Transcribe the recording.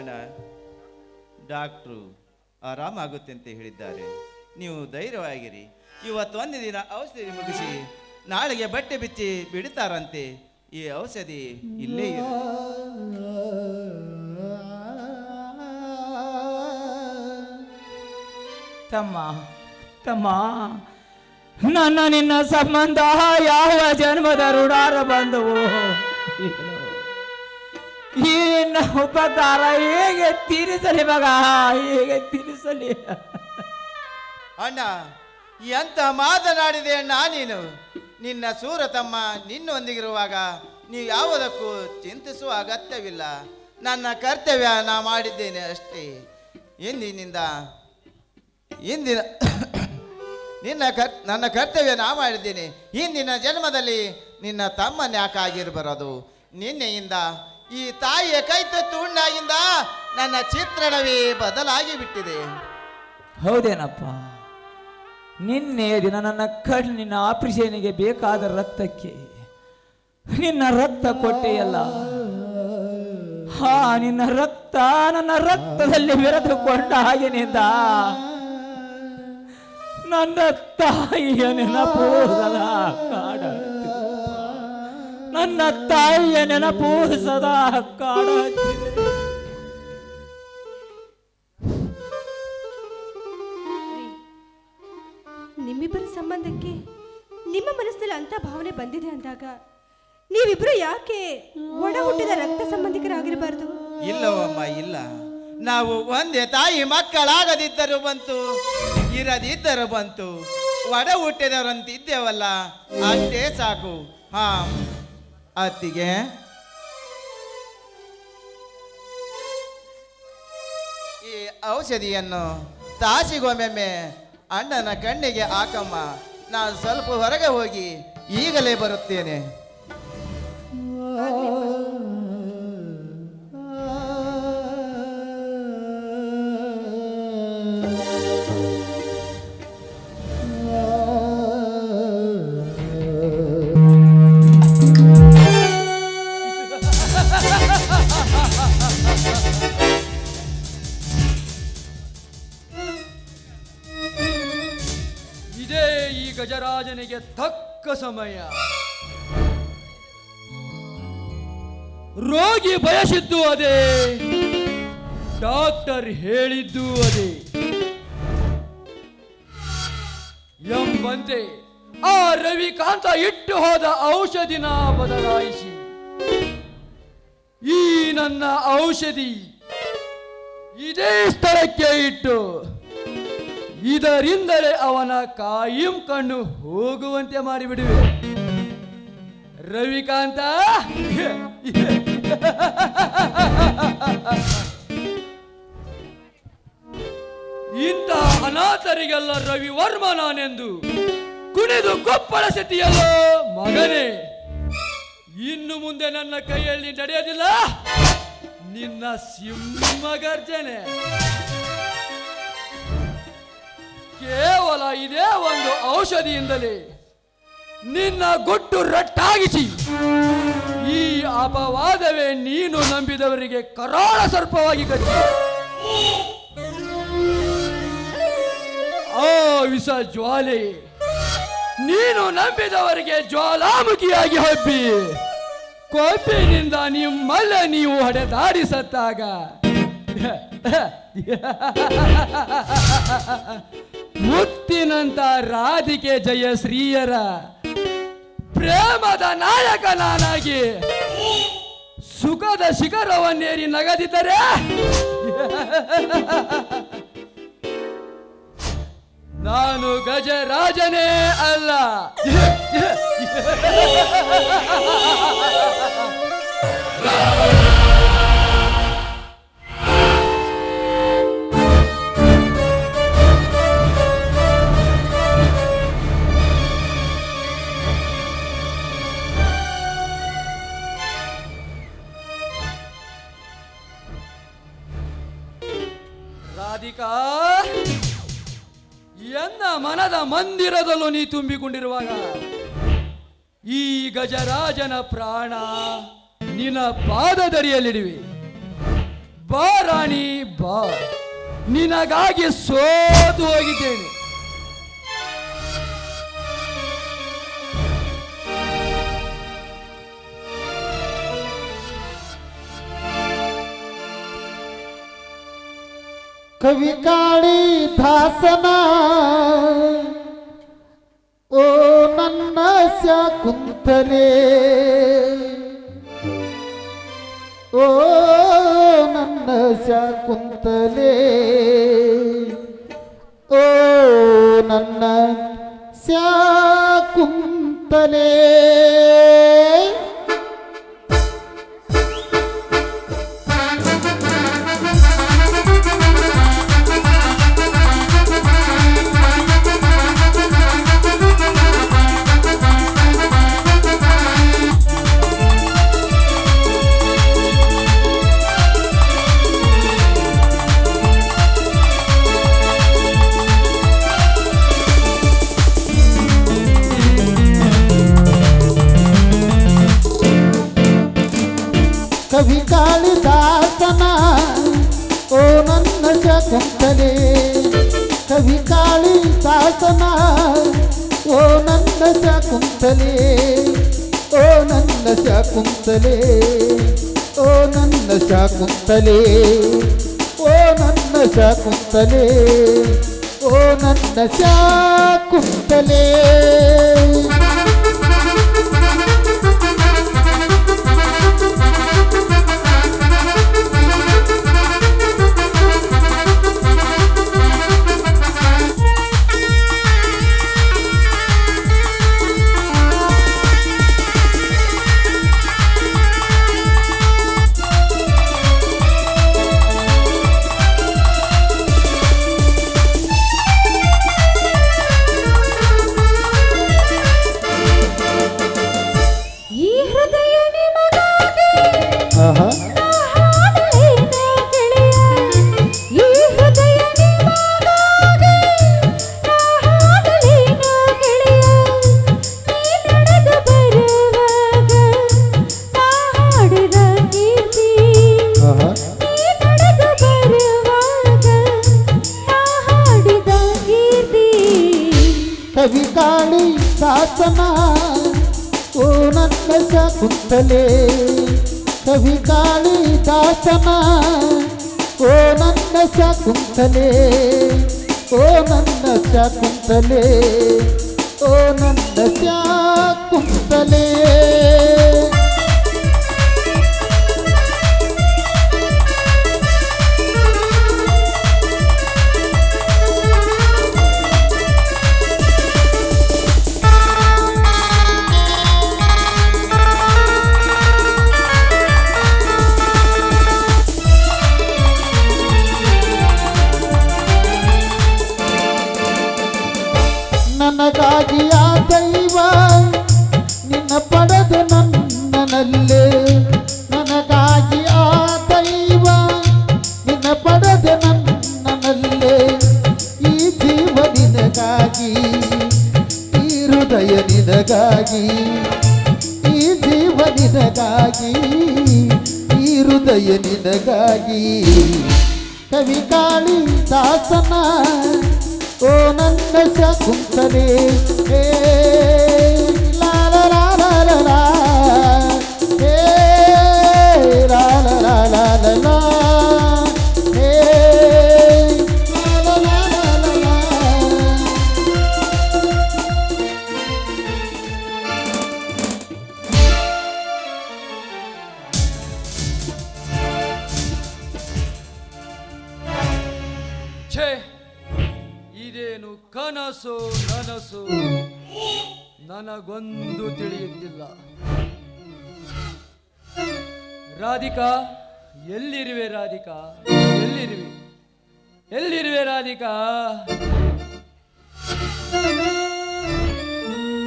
ಅಣ್ಣ ಡಾಕ್ಟ್ರು ಆರಾಮಾಗುತ್ತೆ ಅಂತ ಹೇಳಿದ್ದಾರೆ. ನೀವು ಧೈರ್ಯವಾಗಿರಿ. ಇವತ್ತು ಒಂದು ದಿನ ಔಷಧಿ ಮುಗಿಸಿ ನಾಳೆಗೆ ಬಟ್ಟೆ ಬಿಚ್ಚಿ ಬಿಡ್ತಾರಂತೆ ಈ ಔಷಧಿ ಇಲ್ಲೇ ತಮ್ಮ ತಮ್ಮ, ನನ್ನ, ನಿನ್ನ ಸಂಬಂಧ ಯಾವ ಜನ್ಮದ ರುಡಾರ ಬಂದವು? ಈ ನಿನ್ನ ಉಪಕಾರ ಹೇಗೆ ತೀರಿಸಲಿ ಮಗ? ಹೇಗೆ ತೀರಿಸಲಿ? ಅಣ್ಣ, ಎಂತ ಮಾತನಾಡಿದೆ ಅಣ್ಣ ನೀನು? ನಿನ್ನ ಸೂರ ತಮ್ಮ ನಿನ್ನೊಂದಿಗಿರುವಾಗ ನೀವು ಯಾವುದಕ್ಕೂ ಚಿಂತಿಸುವ ಅಗತ್ಯವಿಲ್ಲ. ನನ್ನ ಕರ್ತವ್ಯ ನಾ ಮಾಡಿದ್ದೇನೆ ಅಷ್ಟೇ. ಇಂದಿನಿಂದ, ಇಂದಿನ ನಿನ್ನ ಕರ್, ನನ್ನ ಕರ್ತವ್ಯ ನಾ ಮಾಡಿದ್ದೇನೆ. ಹಿಂದಿನ ಜನ್ಮದಲ್ಲಿ ನಿನ್ನ ತಮ್ಮನ ಯಾಕಾಗಿರಬಾರದು ನಿನ್ನೆಯಿಂದ ಈ ತಾಯಿಯ ಕೈತ ತುಂಡಾಗಿಂದ ನನ್ನ ಚಿತ್ರಣವೇ ಬದಲಾಗಿ ಬಿಟ್ಟಿದೆ. ಹೌದೇನಪ್ಪ? ನಿನ್ನೆ ದಿನ ನನ್ನ ಕಣ್ಣಿನ ಆಪರೇಷನ್ಗೆ ಬೇಕಾದ ರಕ್ತಕ್ಕೆ ನಿನ್ನ ರಕ್ತ ಕೊಟ್ಟೆಯಲ್ಲ? ಹಾ, ನಿನ್ನ ರಕ್ತ ನನ್ನ ರಕ್ತದಲ್ಲಿ ಬೆರೆದುಕೊಂಡ ಹಾಗೆನಿಂದ? ನನ್ನ ತಾಯಿಯ ನೆನಪು ಕಾಡ. ನನ್ನ ತಾಯಿಯ ನೆನಪು ಸದಾ ಕಾಡ ನಿಮ್ಮಿಬ್ಬರ ಸಂಬಂಧಕ್ಕೆ ನಿಮ್ಮ ಮನಸ್ಸಲ್ಲಿ ಅಂತ ಭಾವನೆ ಬಂದಿದೆ ಅಂದಾಗ ನೀವಿಬ್ರು ಯಾಕೆ ಒಡ ಹುಟ್ಟಿದ ರಕ್ತ ಸಂಬಂಧಿಕರಾಗಿರಬಾರ್ದು? ಇಲ್ಲವಮ್ಮ ಇಲ್ಲ. ನಾವು ಒಂದೇ ತಾಯಿ ಮಕ್ಕಳಾಗದಿದ್ದರೂ ಬಂತು ಇರದಿದ್ದರು ಬಂತು. ಒಡ ಹುಟ್ಟಿದವರಂತಿದ್ದೇವಲ್ಲ ಅಷ್ಟೇ ಸಾಕು. ಹಾ. ಅತ್ತಿಗೆ? ಈ ಔಷಧಿಯನ್ನು ತಾಸಿಗೊಮ್ಮೆಮ್ಮೆ ಅಣ್ಣನ ಕಣ್ಣಿಗೆ ಹಾಕಮ್ಮ. ನಾನು ಸ್ವಲ್ಪ ಹೊರಗೆ ಹೋಗಿ ಈಗಲೇ ಬರುತ್ತೇನೆ. ಗಜರಾಜನಿಗೆ ತಕ್ಕ ಸಮಯ. ರೋಗಿ ಬಯಸಿದ್ದು ಅದೇ, ಡಾಕ್ಟರ್ ಹೇಳಿದ್ದು ಅದೇ. ಎಂಬಂತೆ ಆ ರವಿಕಾಂತ ಇಟ್ಟು ಹೋದ ಔಷಧಿನ ಬದಲಾಯಿಸಿ, ಈ ನನ್ನ ಔಷಧಿ ಇದೇ ಸ್ಥಳಕ್ಕೆ ಇಟ್ಟು ಇದರಿಂದಲೇ ಅವನ ಕಾಯಂ ಕಣ್ಣು ಹೋಗುವಂತೆ ಮಾಡಿಬಿಡುವೆ. ರವಿಕಾಂತ! ಇಂಥ ಅನಾಥರಿಗೆಲ್ಲ ರವಿ ವರ್ಮ ನಾನೆಂದು ಕುಣಿದು ಕೊಪ್ಪಳ ಸತಿಯಲ್ಲೋ ಮಗನೇ! ಇನ್ನು ಮುಂದೆ ನನ್ನ ಕೈಯಲ್ಲಿ ನಡೆಯೋದಿಲ್ಲ. ನಿನ್ನ ಸಿಂಹಗರ್ಜನೆ ಕೇವಲ ಇದೇ ಒಂದು ಔಷಧಿಯಿಂದಲೇ ನಿನ್ನ ಗುಟ್ಟು ರಟ್ಟಾಗಿಸಿ ಈ ಅಪವಾದವೇ ನೀನು ನಂಬಿದವರಿಗೆ ಕರಾಳ ಸರ್ಪವಾಗಿ ಕಟ್ಟಿ. ಆ ವಿಷ ಜ್ವಾಲೆ ನೀನು ನಂಬಿದವರಿಗೆ ಜ್ವಾಲಾಮುಖಿಯಾಗಿ ಹಬ್ಬಿ. ಕೊಬ್ಬಿನಿಂದ ನಿಮ್ಮಲ್ಲ ನೀವು ಹೊಡೆದಾಡಿ ಸತ್ತಾಗ. ಮುತ್ತಿನಂತ ರಾಧಿಕೆ ಜಯಶ್ರೀಯರ ಪ್ರೇಮದ ನಾಯಕ ನಾನಾಗಿ ಸುಖದ ಶಿಖರವನ್ನೇರಿ ನಗದಿದ್ದರೆ ನಾನು ಗಜರಾಜನೇ ಅಲ್ಲ. ರಾಧಿಕಾ, ಎನ್ನ ಮನದ ಮಂದಿರದಲ್ಲೂ ನೀ ತುಂಬಿಕೊಂಡಿರುವಾಗ ಈ ಗಜರಾಜನ ಪ್ರಾಣ ನಿನ್ನ ಪಾದದರಿಯಲ್ಲಿಡುವೆ. ಬಾ ರಾಣಿ, ಬಾ. ನಿನಗಾಗಿ ಸೋತು ಹೋಗಿದ್ದೇನೆ. ಕವಿ ಕಾಳಿ ದಾಸನ ಓ ನನ್ನ ಶಕುಂತಲೆ ಓ ನನ್ನ ಶಕುಂತಲೆ ಓ ನನ್ನ ಶಾಕುಂತಲೆ ಕವಿ ಕಾಳಿದಾಸನ ಓ ನನ್ನ ಶಕುಂತಲೆ ಕವಿ ಕಾಳಿದಾಸನ ಓ ನನ್ನ ಶಕುಂತಲೆ ಓ ನನ್ನ ಶಕುಂತಲೆ ಓ ನನ್ನ ಶಕುಂತಲೆ ಓ ನನ್ನ ಶಕುಂತಲೆ ಓ ನನ್ನ ಶಕುಂತಲೆ ಕಾಳಿ ದಾಸನ ಓ ನನ್ನ ಶಕುಂತಲೆ ಕವಿ ಕಾಳಿ ದಾಸನ ಓ ನನ್ನ ಶಕುಂತಲೆ ಓ ನನ್ನ ಶಕುಂತಲೆ ಓ ನನ್ನ ಶಕುಂತಲೆ. ಹೃದಯ ನಿನಗಾಗಿ. ಕವಿ ಕಾಳಿ ದಾಸನ ಓ ನನ್ನ ಶಕುಂತಲೆ ಕನಸು ನನಸು ನನಗೊಂದು ತಿಳಿಯುತ್ತಿಲ್ಲ. ರಾಧಿಕಾ ಎಲ್ಲಿರುವೆ ರಾಧಿಕಾ? ಎಲ್ಲಿರುವೆ? ಎಲ್ಲಿರುವೆ ರಾಧಿಕಾ?